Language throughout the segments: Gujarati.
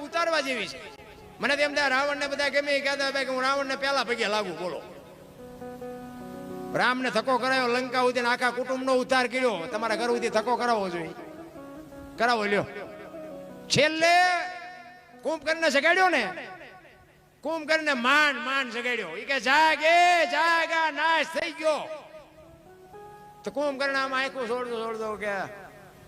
ઉતારવા જેવી છે. મને તેમ થાય, રાવણને બધા ગમે કહેતા ભાઈ, કે હું રાવણને પહેલા પગે લાગુ, બોલો. રામને થકો કરાયો, લંકા સુધી આખા કુટુંબનો ઉદ્ધાર કર્યો. તમારા ઘર સુધી થકો કરાવવો જોઈએ. કરાવો, લ્યો. છેલ્લે કુંભકર્ણને જગાડ્યો ને કુંભકર્ણને માંડ માંડ જગાડ્યો. એ કે, જાગે, જાગા, નાશ થઈ ગયો. તો કુંભકર્ણ આમ આખું છોડતો છોડતો કે,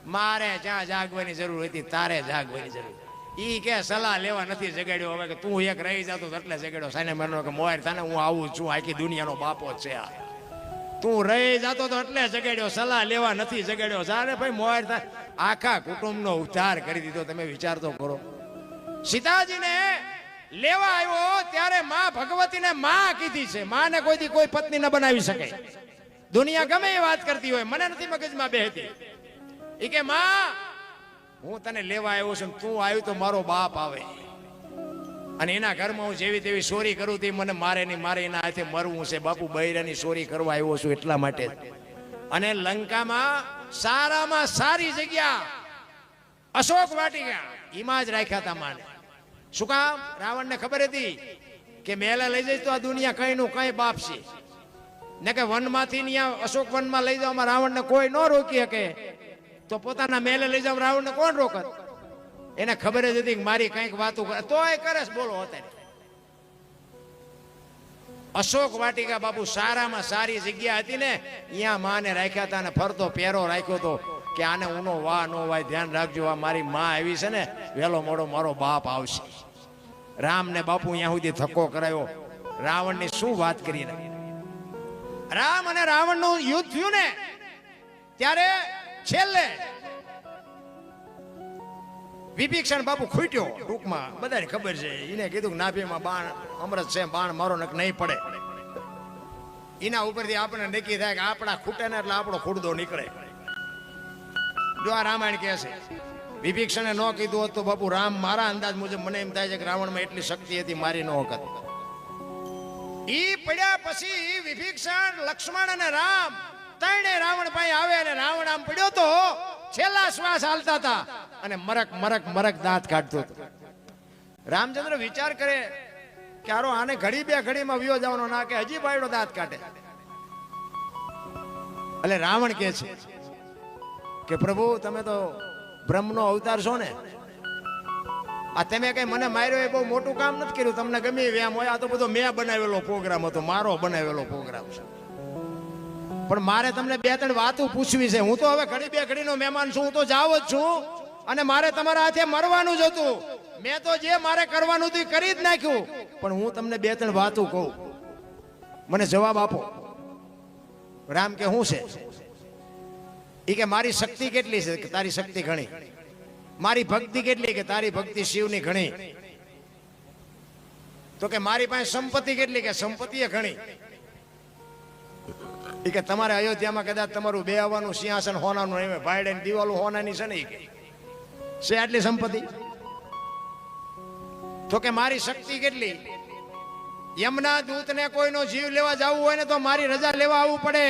મારે જ્યાં જાગવાની જરૂર હતી, તારે જાગવાની જરૂર ઈ કે સલાહ લેવા નથી જગાડ્યો. હવે કે તું એક રહી જતો એટલે જગાડ્યો. સાને મરનો કે મોર તને હું આવું છું. આખી દુનિયાનો બાપો છે આ. તું રહી જતો તો એટલે જગાડ્યો. સલાહ લેવા નથી જગાડ્યો. સારે ભાઈ, મોર આખા કુટુંબનો ઉદ્ધાર કરી દીધો. તમે વિચાર તો કરો. સીતાજીને લેવા આવ્યો ત્યારે માં ભગવતીને માં કીધી છે. માને કોઈથી કોઈ પત્ની ન બનાવી શકે. દુનિયા ગમે એ વાત કરતી હોય. મને નથી મગજમાં બેહતી ઈ કે, માં હું તને લેવા આવ્યો છું તું આવ્યું તો મારો બાપ આવે. અને એના ઘરમાં હું જેવી તેવી ચોરી કરું તે મને મારે નહીં, મારે એના હાથે મરવું છે. બાપુ બૈરાની ચોરી કરવા આવ્યો છું એટલા માટે. અને લંકામાં સારામાં સારી જગ્યા અશોક વાટિકા એમાં જ રાખ્યા હતા માને. શું કામ? રાવણને ખબર હતી કે મેલા લઈ જઈશ તો આ દુનિયા કઈ નું કઈ બાપ છે. ને કે વનમાંથી ન્યા અશોક વનમાં લઈ જવામાં રાવણને કોઈ ન રોકી શકે. તો પોતાના મેલે લઈ જાવ રાવણને કોણ રોકત? એને ખબર જ હતી મારી કંઈક વાતો કરે. તોય કરે છે, બોલો અત્યારે. અશોક વાટિકા બાપુ સારામાં સારી જગ્યા હતી ને અહીંયા માને રાખ્યા હતા અને ફરતો પહેરો રાખ્યો હતો કે આને ઉનો વાહ નો વાય ધ્યાન રાખજો આ મારી માં આવી છે ને વેલો મોડો મારો બાપ આવશે. રામ ને બાપુ અહીંયા સુધી ધક્કો કરાયો. રાવણની શું વાત કરી ને રામ અને રાવણનું યુદ્ધ થયું ને ત્યારે છેલ્લે વિભીક્ષણ બાપુ ખૂટ્યો ટૂંકમાં. બધાને ખબર છે એને કીધું નાભીમાં બાણ અમૃત છે, બાણ મારો નક નહીં પડે. એના ઉપરથી આપણે નક્કી થાય કે આપણા ખૂટે ને એટલે આપણો ખૂટદો નીકળે. જો આ રામાયણ કહે છે, વિભીક્ષણે ન કીધું હોત તો બાપુ રામ મારા અંદાજ મુજબ મને એમ થાય છે કે રાવણમાં એટલી શક્તિ હતી મારી ન વખત ઈ પડ્યા પછી વિભીક્ષણ, લક્ષ્મણ અને રામ ત્રણે રાવણ પાસે આવે અને રાવણ આમ પડ્યો તો છેલ્લા શ્વાસ હાલતા હતા અને મરક મરક મરક દાંત કાઢતો હતો. રામચંદ્ર વિચાર કરે કે આરો આને ઘડી બે ઘડીમાં વિયો જવાનો ના કે હજી બાયડો દાંત કાઢે. એટલે રાવણ કે છે કે પ્રભુ, તમે તો બ્રહ્મનો અવતાર છો ને? આ તમે કઈ મને માર્યો એ બહુ મોટું કામ નથી કર્યું. તમને ગમે વ્યામ હોય, આ તો બધો મેં બનાવેલો પ્રોગ્રામ હતો, મારો બનાવેલો પ્રોગ્રામ છે. પણ મારે તમને બે ત્રણ વાતો પૂછવી છે. હું તો હવે ઘડી બે ઘડીનો મહેમાન છું. હું તો જાવ જ છું. અને મારે તમારા હાથે મરવાનું જ હતું. મેં તો જે મારે કરવાનું હતું કરી જ નાખ્યું. પણ હું તમને બે ત્રણ વાતો કહું. મને જવાબ આપો. રામ કે શું છે? એ કે મારી શક્તિ કેટલી છે? તારી શક્તિ ઘણી? મારી ભક્તિ કેટલી કે તારી ભક્તિ શિવની ઘણી? તો કે મારી પાસે સંપત્તિ કેટલી કે સંપત્તિ ઘણી? કે તમારે અયોધ્યામાં કદાચ તમારું બે આવવાનું સિંહાસન હોનાનું એમ ભાઈડે દિવાલો હોનાની છે ને છે આટલી સંપત્તિ? તો કે મારી શક્તિ કેટલી? યમના દૂતને કોઈનો જીવ લેવા જવું હોય ને તો મારી રજા લેવા આવવું પડે.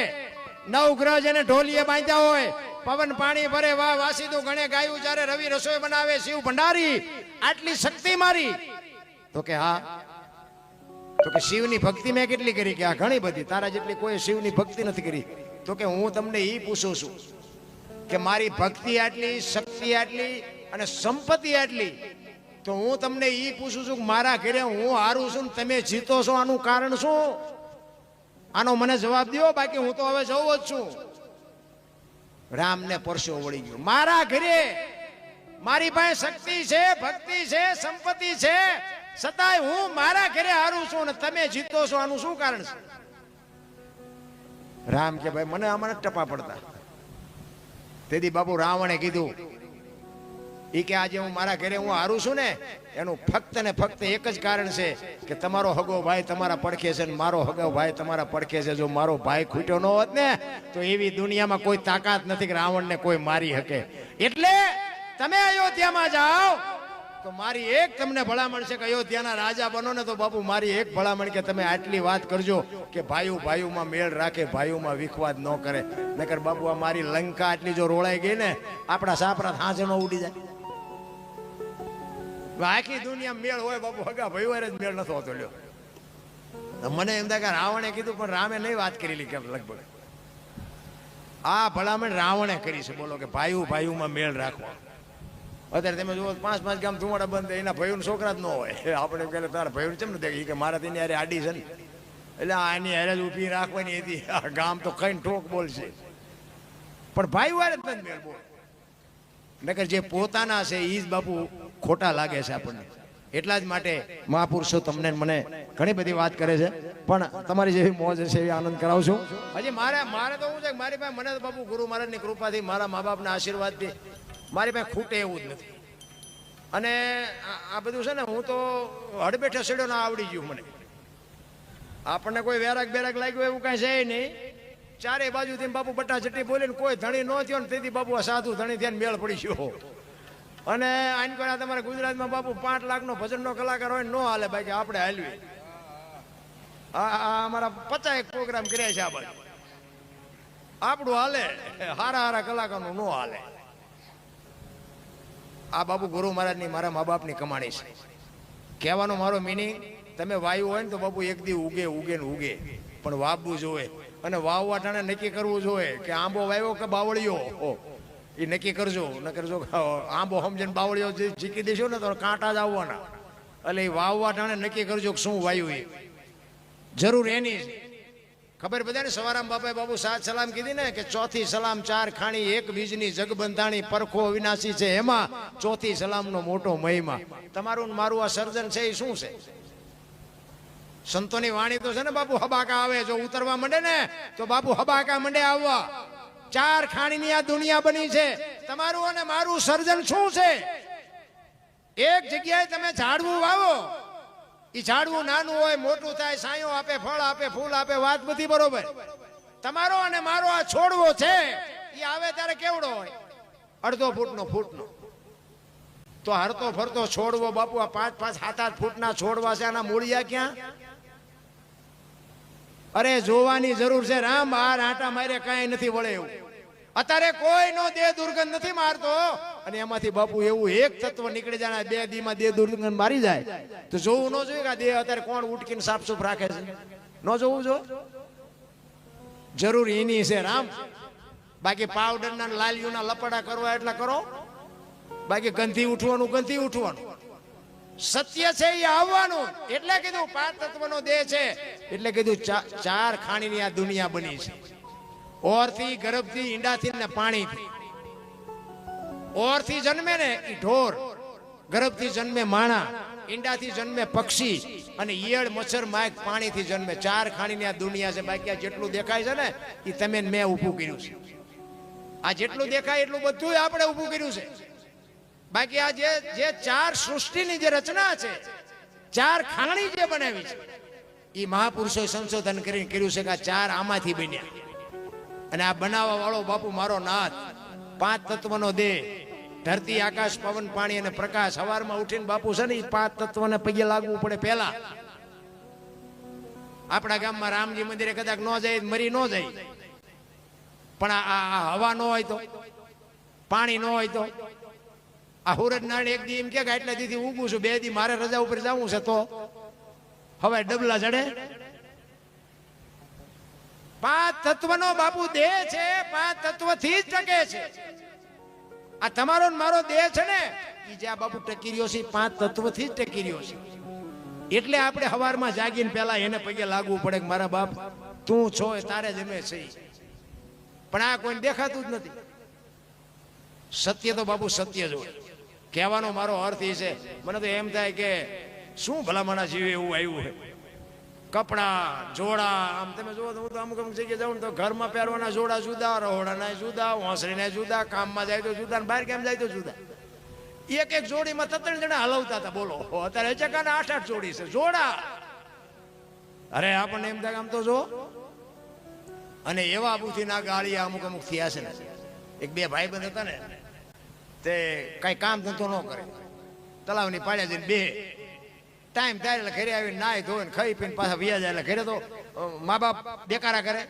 નવ ગ્રહ જેને ઢોલીએ બાંધ્યા હોય, પવન પાણી ભરે, વાહ, વાસીદું ગણે, ગાયું જ્યારે રવિ રસોઈ બનાવે, શિવ ભંડારી, આટલી શક્તિ મારી. તો કે હા તો કે શિવની ભક્તિ મેં કેટલી કરી કે આ ઘણી બધી, તારા જેટલી કોઈ શિવની ભક્તિ નથી કરી. તો કે હું તમને એ પૂછું છું કે મારી ભક્તિ આટલી, શક્તિ આટલી અને સંપત્તિ આટલી, તો હું તમને એ પૂછું છું કે મારા ઘરે હું હારું છું તમે જીતો છો, આનું કારણ શું? આનો મને જવાબ દો બાકી હું તો હવે જવું જ છું. રામને પરસો વળી ગયો. મારા ઘરે મારી પાસે શક્તિ છે, ભક્તિ છે, સંપત્તિ છે છતાંય હું મારા ઘરે હારું છું ને તમે જીતો છો, આનું શું કારણ છે? રામ કે ભાઈ, મને આમાં ટપા પડતા. તેથી બાપુ રાવણે કીધું એ કે આજે હું મારા ઘરે હું હારું છું ને, એનું ફક્ત ને ફક્ત એક જ કારણ છે કે તમારો હગો ભાઈ તમારા પડખે છે ને મારો હગો ભાઈ તમારા પડખે છે. જો મારો ભાઈ ખૂટ્યો ન હોત ને, તો એવી દુનિયામાં કોઈ તાકાત નથી કે રાવણને કોઈ મારી શકે. એટલે તમે અયોધ્યામાં જાઓ તો મારી એક તમને ભલામણ છે કે અયોધ્યાના રાજા બનો ને તો બાપુ મારી એક ભલામણ કે તમે આટલી વાત કરજો કે ભાઈઓ ભાઈઓમાં મેળ રાખે, ભાઈઓમાં વિખવાદ ન કરે. નકર બાપુ, આ મારી લંકા આટલી જો રોળાઈ ગઈ ને, આપણા સાપરા હાંસ ઉડી જાય. આખી દુનિયા મેળ હોય બાપુ, હગા ભાઈઓ જ મેળ નથી હોતો લ્યો. મને એમ થાય કે રાવણે કીધું, પણ રામે નહીં વાત કરેલી કે લગભગ? આ ભલામણ રાવણે કરી છે. બોલો કે ભાઈઓ ભાઈઓમાં મેળ રાખવો અત્યારે તમે જુઓ, પાંચ પાંચ ગામ ધુમાડા બંધ એના ભાઈઓના છોકરા જ ન હોય. આપણે કહે તારા ભાઈઓ કેમ ને દેખી કે મારા તેની યારે આડી છે ને? એટલે આની હારે જ ઊભી રાખવાની હતી. આ ગામ તો કઈ ઠોક બોલશે. પણ ભાઈ વારે જ બંધ મેળ બોલ. નકર જે પોતાના છે એ જ બાપુ ખોટા લાગે છે આપણને. એટલા જ માટે મહાપુરુષો તમને મને ઘણી બધી વાત કરે છે. પણ તમારી જેવી મોજ છે એવી આનંદ કરાવશું હજી મારે મારે તો શું છે મારી પાસે મને બાપુ ગુરુ મહારાજની કૃપાથી મારા મા બાપના આશીર્વાદથી મારી પાસે ખૂટે એવું જ નથી. અને આ બધું છે ને, હું તો હડબેઠે સીડો ના આવડી ગયું મને. આપણને કોઈ વેરાગ બેરાગ લાગ્યું એવું કાંઈ છે નહીં. ચારે બાજુથી બાપુ બટા ચટ્ટી બોલીને કોઈ ધણી ન થયો ને, તેથી બાપુ આ સાધુ ધણી થયા મેળ પડી ગયો. અને આઈન કોઈ તમારે ગુજરાતમાં બાપુ પાંચ લાખનો ભજનનો કલાકાર હોય ન હાલે બાકી આપણે હાલવી. આ અમારા પચાસ એક પ્રોગ્રામ કર્યા છે આ બાજુ. આપણું હાલે, હારા હારા કલાકારનું ન હાલે. આ બાપુ ગુરુ મહારાજની મારા મા બાપની કમાણી છે. કહેવાનો મારો મિનિંગ તમે વાયુ હોય ને તો બાપુ એક દી ઉગે ઉગે ને ઉગે. પણ વાવવું જોઈએ. અને વાવવા ટાણે નક્કી કરવું જોઈએ કે આંબો વાવ્યો કે બાવળિયો? એ નક્કી કરજો. ન કરજો આંબો સમજીને બાવળિયો જે જીકી દેશો ને તો કાંટા જ આવવાના. એટલે એ વાવવા ટાણે નક્કી કરજો કે શું વાયુ એ જરૂર એની ખબર બધાને સવારામ બાપાએ બાબુ સાત સલામ કીધી ને કે ચોથી સલામ ચાર ખાણી, એક બીજની જગબંધાણી, પરખો અવિનાશી છે એમાં, ચોથી સલામનો મોટો મહિમા. તમારું મારું આ સર્જન છે એ શું છે? સંતોની વાણી તો છે ને બાપુ હબાકા આવે, જો ઉતરવા માંડે ને, તો બાપુ હબાકા માંડે આવવા. ચાર ખાણીની આ દુનિયા બની છે. તમારું અને મારું સર્જન શું છે? એક જગ્યાએ તમે ઝાડવું વાવો એ ઝાડવું નાનું હોય, મોટું થાય, સાયો આપે, ફળ આપે, ફૂલ આપે, વાત બધી બરોબર. તમારો અને મારો આ છોડવો છે એ આવે ત્યારે કેવડો હોય? અડધો ફૂટનો ફૂટનો. તો હરતો ફરતો છોડવો, બાપુ, આ પાંચ પાંચ, સાત, આઠ ફૂટના છોડવા છે, આના મૂળિયા ક્યાં? અરે, જોવાની જરૂર છે, રામ આ આટા મારે કાંઈ નથી વળે એવું. અત્યારે કોઈનો દેહ દુર્ગંધ નથી મારતો. અને એમાંથી બાપુ એવું એક તત્વ નીકળી જાય બે દીમાં દેહ દુર્ગંધ મારી જાય. તો જોવું ન જોઈએ કે દેહ અત્યારે કોણ ઉટકીને સાફ સુફ રાખે છે. ન જોવું જો? જરૂર એની છે રામ બાકી પાવડરના ને લાલિયુના લપડા કરવા એટલા કરો. બાકી ગંધી ઉઠવાનું ગંધી ઉઠવાનું. સત્ય છે એ આવવાનું. એટલે કીધું, પાંચ તત્વનો દેહ છે. એટલે કીધું ચાર ખાણીની આ દુનિયા બની છે. ઓરથી ગર્ભથી ઈંડાથી ને પાણીથી. ઓરથી જન્મે ને ઈ ઢોર ગર્ભથી જન્મે માણા, ઈંડાથી જન્મે પક્ષી અને ઈયળ, મચ્છર માયક પાણીથી જન્મે. ચાર ખાણીની આ દુનિયા છે. બાકી આ જેટલું દેખાય છે ને એ તમે મેં ઊભું કર્યું છે. આ જેટલું દેખાય એટલું બધું આપણે ઊભું કર્યું છે. બાકી આ જે જે ચાર સૃષ્ટિની જે રચના છે, ચાર ખાણી જે બનાવી છે એ મહાપુરુષોએ સંશોધન કરીને કર્યું છે કે આ ચાર આમાંથી બન્યા. અને આ બનાવવા વાળો બાપુ મારો નાથ. પાંચ તત્વનો દેહ. ધરતી, આકાશ, પવન, પાણી અને પ્રકાશ. સવારમાં ઉઠીને બાપુ છે ને એ પાંચ તત્વને પગે લાગવું પડે પહેલા. આપણા ગામમાં રામજી મંદિરે કદાચ ન જાય મરી ન જાય. પણ આ- હવા ન હોય તો, પાણી ન હોય તો. આ હુરજ નાળ એક દી એમ કે એટલા દીથી ઊભું છું, બે દી મારે રજા ઉપર જવું છે તો. હવે ડબલા ચડે પાંચ તત્વનો બાપુ દેહ છે પાંચ તત્વથી જ ટકે છે. આ તમારો મારો દેહ છે ને જે આ બાપુ ટકી રહ્યો છે પાંચ તત્વથી જ ટકી રહ્યો છે. એટલે આપણે હવારમાં જાગીને પહેલા એને પગે લાગવું પડે કે મારા બાપ, તું છો એ તારે જમે છે પણ આ કોઈને દેખાતું જ નથી. સત્ય તો બાપુ સત્ય જ હોય. કહેવાનો મારો અર્થ એ છે, મને તો એમ થાય કે શું ભલામણા જીવે એવું આવ્યું છે કપડા, જોડા, આમ તમે જુઓ તો હું તો અમુક અમુક જગ્યાએ જાઉં તો ઘરમાં પહેરવાના જોડા જુદા, રહોડાના જુદા, વાંસળીના જુદા, કામમાં જાય તો જુદા બહાર કેમ જાય તો જુદા. એક એક જોડીમાં ત્રણ જણા હલવતા હતા, બોલો. અત્યારે ચકાને આઠ આઠ જોડી છે. જોડા. અરે આપણને એમ થાય આમ તો જો. અને એવા બુથી ના ગાળી અમુક અમુક થયા છે ને. એક બે ભાઈ બંધ હતા ને, તે કઈ કામ ધંધો ન કરે. તલાવની પાડ્યા જઈને બે ટાઈમ થાય એટલે ઘરે આવીને નાય ધોઈને ખાઈ પીને પાછા વ્યા એટલે ઘરે તો મા બાપ બેકારા કરે.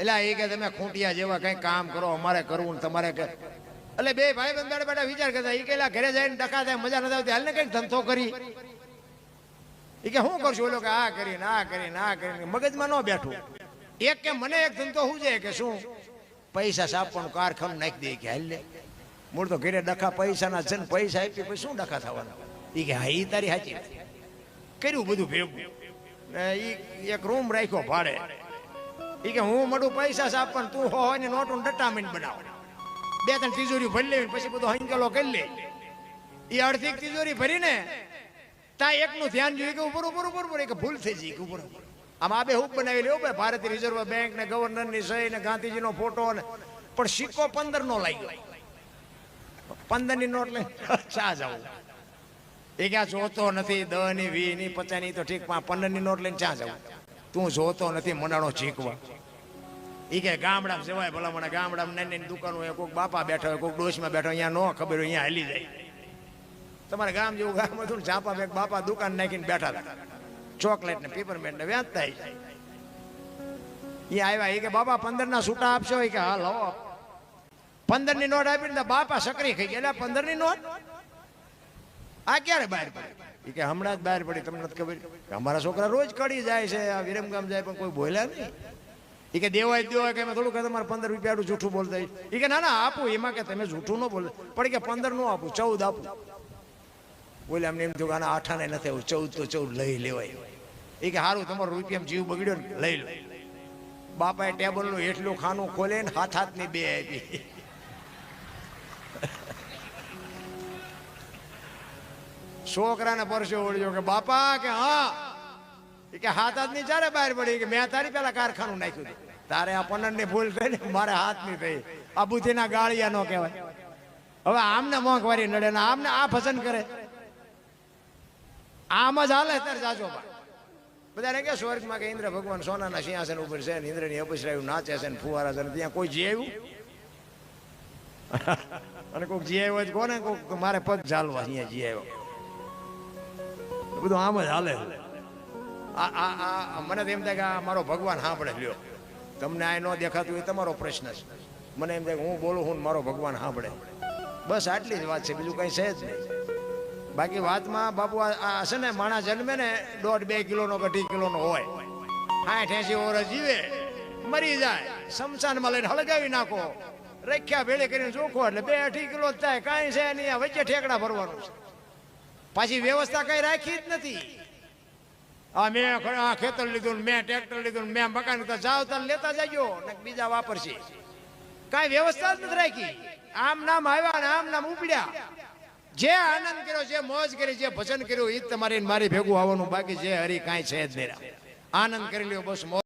એટલે એ કે તમે ખૂંટિયા જેવા કઈ કામ કરો, અમારે કરવું ને તમારે એટલે બે ભાઈ બંધ બેઠા બેઠા વિચાર કરતા એ કે ઘરે જઈને ડખા થાય, મજા નથી આવતી હાલને કંઈક ધંધો કરી. એ કે શું કરશું? ઓલો કે આ કરીને આ કરીને આ કરીને. મગજમાં ન બેઠું. એક કે મને એક ધંધો શું છે કે શું? પૈસા સાપવાનું કારખાનું નાખી દે કે હાલ મૂળ તો ઘરે ડખા પૈસાના છે ને પૈસા આપી પછી શું ડખા થવાના? ઈ કે હા એ તારી સાચી કર્યું બધું ભેગું. ને ઈ એક રૂમ રાખ્યો ભાડે. ઈ કે હું મળું પૈસા સાપ, પણ તું હો ને નોટું ડટામીન બનાવ. બે ત્રણ તિજોરી ભરી લેવી પછી બધો હંકેલો કરી લે. એ અડધી તિજોરી ભરીને તા એકનું ધ્યાન જોયું કે ઉપર ઉપર ઉપર ઉપર. એક ભૂલ થઈ જઈ કે ઉપર ઉપર. આમ આ બે હુક બનાવી લેવું ભાઈ, ભારતીય રિઝર્વ બેંક ને ગવર્નરની સહી ને ગાંધીજીનો ફોટો ને. પણ સિક્કો પંદર નો લાગ્યો. પંદરની નોટ લઈ. ચા જવું એ ક્યાં જોતો નથી દહની વી ની પચાસની તો ઠીક પંદરની નોટ લઈને ક્યાં જવું? તું જોતો નથી મનાણો ઝીકવા. ઈ કે ગામડામાં જવાય ભલા મને ગામડામાં નાની દુકાનો હોય, કોઈક બાપા બેઠા હોય, કોઈક ડોશમાં બેઠો અહીંયા ન ખબર હોય, અહીંયા હાલી જાય. તમારે ગામ જેવું ગામ હતું ચાપા બેગ બાપા દુકાન નાખીને બેઠા હતા. ચોકલેટ ને પીપરમેન્ટ ને વેચતા એ આવ્યા એ કે બાપા પંદર ના છૂટા આપશો? એ કે હા. લો પંદરની નોટ આપીને બાપા સકરી ખાઈ ગયા. પંદરની નોટ આ ક્યારે બહાર પડી? એ કે હમણાં જ બહાર પડી, તમને નથી ખબર? અમારા છોકરા રોજ કડી જાય છે, આ વિરમગામ જાય, પણ કોઈ બોલ્યા નહીં. એ કે દેવાય દેવાય, કે થોડું કે તમારે પંદર રૂપિયા જૂઠું બોલતા એ કે ના ના, આપું, એમાં કે તમે જૂઠું ન બોલે. પણ કે પંદર નો આપું, ચૌદ આપું. બોલે અમને એમ થયું આના આઠાને નથી આવું, ચૌદ તો ચૌદ લઈ લેવાય. એ કે સારું તમારો રૂપિયા જીવ બગડ્યો ને, લઈ લો. બાપાએ ટેબલનું એટલું ખાનું ખોલે ને હાથ હાથની બે આપી. છોકરાને પરસે ઓળ્યો કે, બાપા, કે હા. કે, હાથ હાથની ચારે બહાર પડી. કે, મેં તારી પેલા કારખાનું નાખ્યું હતું. તારે આ પનનની ભૂલ ને, મારે હાથની થઈ. આ બુદ્ધિના ગાળિયા નો કહેવાય. હવે આમને મોંઘવારી નડે ને આમને આ પસંદ કરે. આમ જ હાલે ત્યારે જાજો બધાને કે, સ્વર્ગમાં કે ઇન્દ્ર ભગવાન સોનાના સિંહાસન ઉપર છે ને, ઇન્દ્રની અપસરાયું નાચે છે ને, ફુવારા છે ને, ત્યાં કોઈ જીવ્યું અને કોઈક જી આવ્યો કોને? કોક મારે પગ ચાલવા અહીંયા જી આવ્યો. બધું આમ જ હાલે આ આ આ, મને એમ થાય કે આ મારો ભગવાન સાંભળે. લ્યો. તમને આ ન દેખાતું એ તમારો પ્રશ્ન છે. મને એમ થાય કે હું બોલું હું મારો ભગવાન સાંભળે. બસ આટલી જ વાત છે. બીજું કંઈ છે જ નહીં. બાકી વાતમાં બાપુ આ છે ને માણસ જન્મે ને દોઢ બે કિલોનો કે અઢી કિલોનો હોય. સાઠ એસી વર્ષ જીવે, મરી જાય. શમશાનમાં લઈને હળગાવી નાખો. રખ્યા ભેળે કરીને ચોખ્ખો એટલે બે અઢી કિલો જ થાય. કાંઈ છે નહીં. વચ્ચે ઠેકડા ભરવાનું છે. પાછી વ્યવસ્થા કઈ રાખી જ નથી. આ મેં આ ખેતર લીધું મેં ટ્રેક્ટર લીધું મેં મકાન જાવ તાર લેતા જજો ને બીજા વાપરશે. કઈ વ્યવસ્થા જ નથી રાખી. આમ નામ આવ્યા ને આમ નામ ઉપડ્યા. જે આનંદ કર્યો, જે મોજ કરી, જે ભજન કર્યું એ જ તમારી મારી ભેગું આવવાનું બાકી જે હરી કાંઈ છે જ નહીં. આનંદ કરી લ્યો, બસ